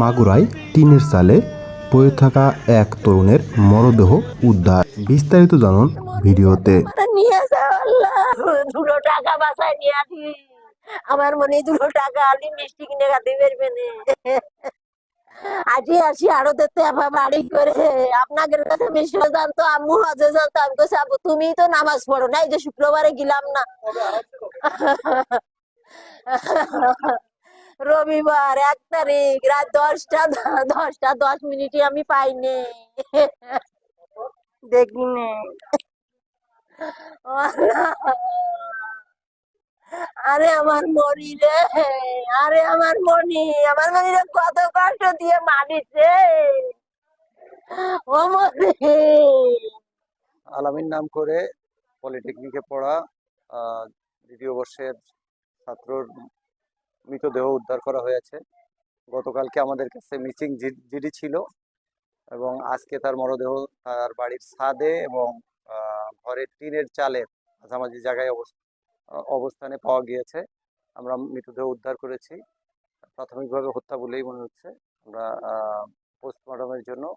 মাগুরায় টিনের চালে পড়ে থাকা এক তরুণের মরদেহ উদ্ধার। বিস্তারিত জানুন ভিডিওতে। দুটো টাকা বাসায় নিয়ে আমার মনে দুটো টাকা আলি মিষ্টি কিনে খাতে পারবে আজই আসি আরও দেখতে বাড়ি করে। আপনাদের কাছে মিষ্টি জানতো আম্মু হজে জানতো। আমি কাছে আব্বু, তুমি তো নামাজ পড়ো না, এই যে শুক্রবারে গেলাম না। রবিবার, এক তারিখ, রাত দশটা দশটা, দশ মিনিটে আমি পাইনি দেখিনি আরে আমার মনি রে, আরে আমার মনি আমার মনি রে কত কষ্ট দিয়ে মানিছে ও মনি। আলামিন নাম করে পলিটেকনিকে পড়া দ্বিতীয় বর্ষের ছাত্রর মৃতদেহ উদ্ধার করা হয়েছে। গতকালকে আমাদের কাছে মিসিং জিডি ছিল এবং আজকে তার মরদেহ তার বাড়ির ছাদে এবং ঘরের টিনের চালের মাঝামাঝি জায়গায় অবস- অবস্থানে পাওয়া গিয়েছে। আমরা মৃতদেহ উদ্ধার করেছি। প্রাথমিকভাবে হত্যা বলেই মনে হচ্ছে। আমরা পোস্টমর্টমের জন্য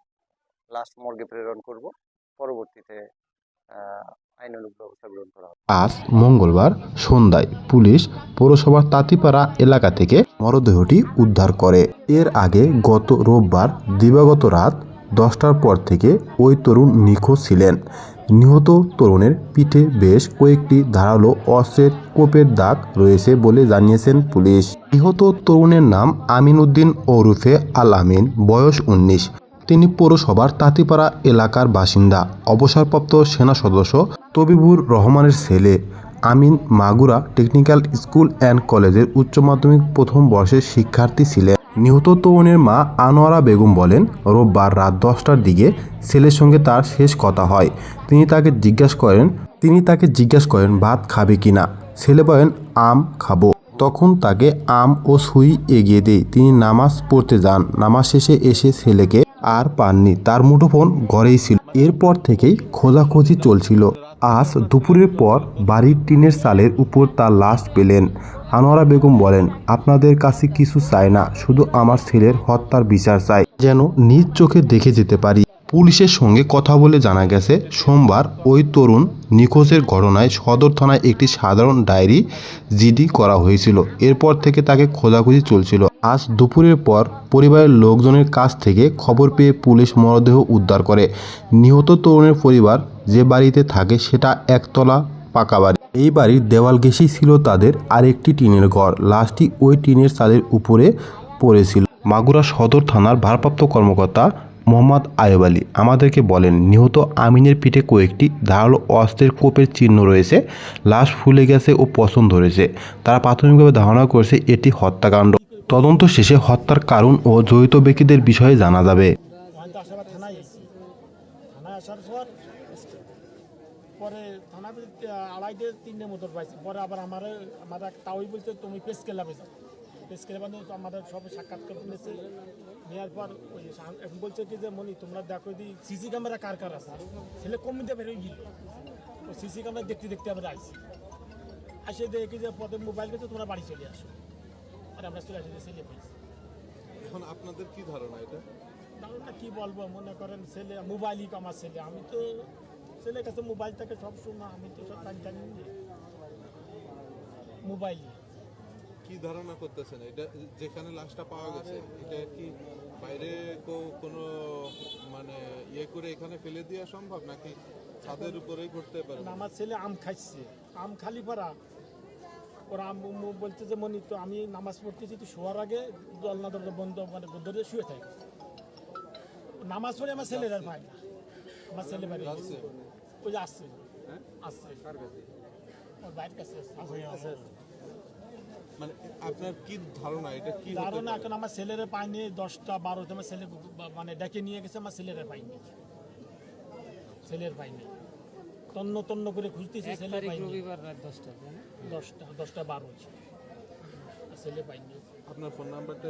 লাস্ট মর্গে প্রেরণ করব। পরবর্তীতে আজ মঙ্গলবার সন্ধ্যায় পুলিশ পৌরসভার তাঁতিপাড়া এলাকা থেকে মরদেহটি উদ্ধার করে। এর আগে গত রোববার দিবাগত রাত দশটার পর থেকে ওই তরুণ নিখোঁজ ছিলেন। নিহত তরুণের পিঠে বেশ কয়েকটি ধারালো অস্ত্রের কোপের দাগ রয়েছে বলে জানিয়েছেন পুলিশ। নিহত তরুণের নাম আমিন উদ্দিন ওরুফে আল আমিন, বয়স উনিশ। তিনি পৌরসভার তাঁতিপাড়া এলাকার বাসিন্দা। অবসরপ্রাপ্ত সেনা সদস্য তবিবুর রহমানের ছেলে Amin Magura technical school and কলেজের উচ্চ মাধ্যমিক প্রথম বর্ষের শিক্ষার্থী ছিলেন। নিহত তরুণের মা আনোয়ারা বেগম বলেন, রোববার রাত দশটার দিকে ছেলের সঙ্গে তার শেষ কথা হয়। তিনি তাকে জিজ্ঞাসা করেন, তিনি তাকে জিজ্ঞাসা করেন, ভাত খাবে কিনা ছেলে বলেন, আম খাব। তখন তাকে আম ও সুই এগিয়ে দেয়। তিনি নামাজ পড়তে যান। নামাজ শেষে এসে ছেলেকে আর পাননি। তার মুঠোফোন ঘরেই ছিল। এরপর থেকেই খোঁজাখোঁজি চলছিল। আজ দুপুরের পর বাড়ির টিনের সালের উপর তার লাশ পেলেন। আনোয়ারা বেগম বলেন, আপনাদের কাছে কিছু চায় না, শুধু আমার ছেলের হত্যার বিচার চাই, যেন নিজ চোখে দেখে যেতে পারি। পুলিশের সঙ্গে কথা বলে জানা গেছে, সোমবার ওই তরুণ নিখোঁজের ঘটনায় সদর থানায় একটি সাধারণ ডায়েরি জিডি করা হয়েছিল। এরপর থেকে তাকে খোঁজাখুঁজি চলছিল। আজ দুপুরের পর পরিবারের লোকজনের কাছ থেকে খবর পেয়ে পুলিশ মরদেহ উদ্ধার করে। নিহত তরুণের পরিবার যে বাড়িতে থাকে সেটা একতলা পাকা বাড়ি। এই বাড়ির দেওয়াল ঘেঁষেই ছিল তাদের আরেকটি টিনের ঘর। লাশটি ওই টিনের ছাদের উপরে পড়েছিল। মাগুরা সদর থানার ভারপ্রাপ্ত কর্মকর্তা মোহাম্মদ আয়ব আলী। আমাদেরকে বলেন, নিহত আমিনের পিঠে কয়েকটি ধারালো অস্ত্রের কোপের চিহ্ন রয়েছে, লাশ ফুলে গেছে ও পছন্দ ধরেছে। তারা প্রাথমিকভাবে ধারণা করেছে এটি হত্যাকাণ্ড। তদন্ত শেষে হত্যার কারণ ও জড়িত ব্যক্তিদের বিষয়ে জানা যাবে। পরে পরে আবার আমার আমার বলছে, তুমি প্রেস ক্লাবে যাও প্রেস ক্লাবে নিয়ে আমাদের সব নিয়েছে নেওয়ার পর ওই এখন বলছে কি যে মনি তোমরা দেখো দি সিসি ক্যামেরা কার কার আছে? ছেলে কমিতে বেরোয় গেল। তো সিসি ক্যামেরা দেখতে দেখতে আমরা আইছি আসে দেখি যে পথে মোবাইল পেতে তোমরা বাড়ি চলে আসো। আর আমরা চলে আসি ছেলে পেয়েছি। এখন আপনাদের কি ধারণা এটা? কারণটা কি বলব? মনে করেন ছেলে মোবাইলই আমার ছেলে। আমি তো ছেলের কাছে মোবাইল থাকে সব সময় আমি তো সব জানি। মোবাইলই কি ধারণা করতেছেন? এটা যেখানে লাশটা পাওয়া গেছে এটা কি বাইরে কো- কোনো মানে ইয়ে করে এখানে ফেলে দেওয়া সম্ভব? নাকি ছাদের উপরেই করতে পারে আমার ছেলে আম খাচ্ছে আম খালি পারা ওরা আম বলছে যে মনি তো আমি নামাজ পড়তেছি তো শোয়ার আগে দলনা দরজা বন্ধ মানে ধরে শুয়ে থাকি। নামাজ পড়ে আমার ছেলের আর ভাই না। আমার ছেলে বাড়ি গেছে। ওই যে আসছে। আসছে। ওর ভাইয়ের কাছে আসছে। মানে আপনার কি ধারণা এটা কি ধারণা এখন আমার ছেলেরে পাইনি দশটা বারোটা আমার ছেলে মানে ডেকে নিয়ে গেছে আমার ছেলেরে পাইনি। ছেলের পাইনি। তন্ন তন্ন করে খুঁজতেছি ছেলে পাইনি। রবিবার রাত দশটা দশটা দশটা বারো ছেলে পাইনি। আপনার ফোন নাম্বারটা